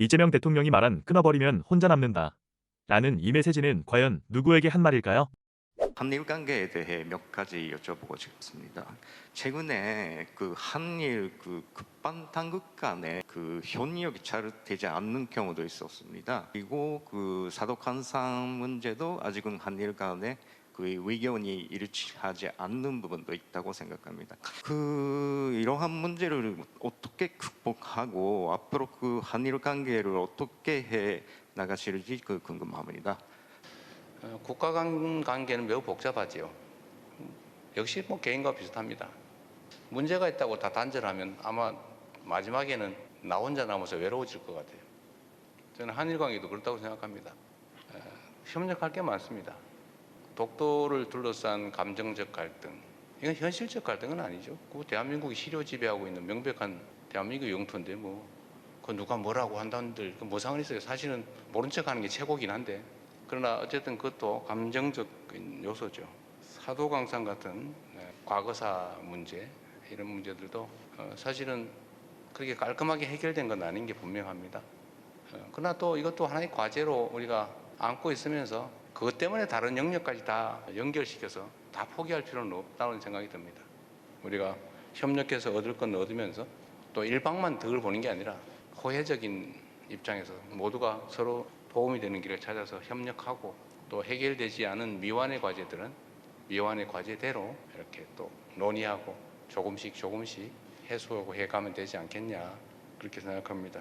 이재명 대통령이 말한 끊어버리면 혼자 남는다. 라는 이 메시지는 과연 누구에게 한 말일까요? 한일 관계에 대해 몇 가지 여쭤보고 싶습니다. 최근에 그 한일 그 급반 당국 간의 그 협력이 잘 되지 않는 경우도 있었습니다. 그리고 그 사독한상 문제도 아직은 한일 간에 그 의견이 일치하지 않는 부분도 있다고 생각합니다. 그 이러한 문제를 어떻게 극복하고 앞으로 그 한일 관계를 어떻게 해 나가실지 그 궁금합니다. 어, 국가 간 관계는 매우 복잡하지요. 역시 뭐 개인과 비슷합니다. 문제가 있다고 다 단절하면 아마 마지막에는 나 혼자 남아서 외로워질 것 같아요. 저는 한일 관계도 그렇다고 생각합니다. 에, 협력할 게 많습니다. 독도를 둘러싼 감정적 갈등, 이건 현실적 갈등은 아니죠. 그 대한민국이 시료 지배하고 있는 명백한 대한민국 영토인데 뭐, 그 누가 뭐라고 한다는들 그뭐 상관 있어요. 사실은 모른 척 하는 게 최고긴 한데 그러나 어쨌든 그것도 감정적인 요소죠. 사도광산 같은 네, 과거사 문제 이런 문제들도 어, 사실은 그렇게 깔끔하게 해결된 건 아닌 게 분명합니다. 어, 그러나 또 이것도 하나의 과제로 우리가 안고 있으면서 그것 때문에 다른 영역까지 다 연결시켜서 다 포기할 필요는 없다는 생각이 듭니다. 우리가 협력해서 얻을 건 얻으면서 또 일방만 덕을 보는 게 아니라 호혜적인 입장에서 모두가 서로 도움이 되는 길을 찾아서 협력하고 또 해결되지 않은 미완의 과제들은 미완의 과제대로 이렇게 또 논의하고 조금씩 조금씩 해소하고 해가면 되지 않겠냐 그렇게 생각합니다.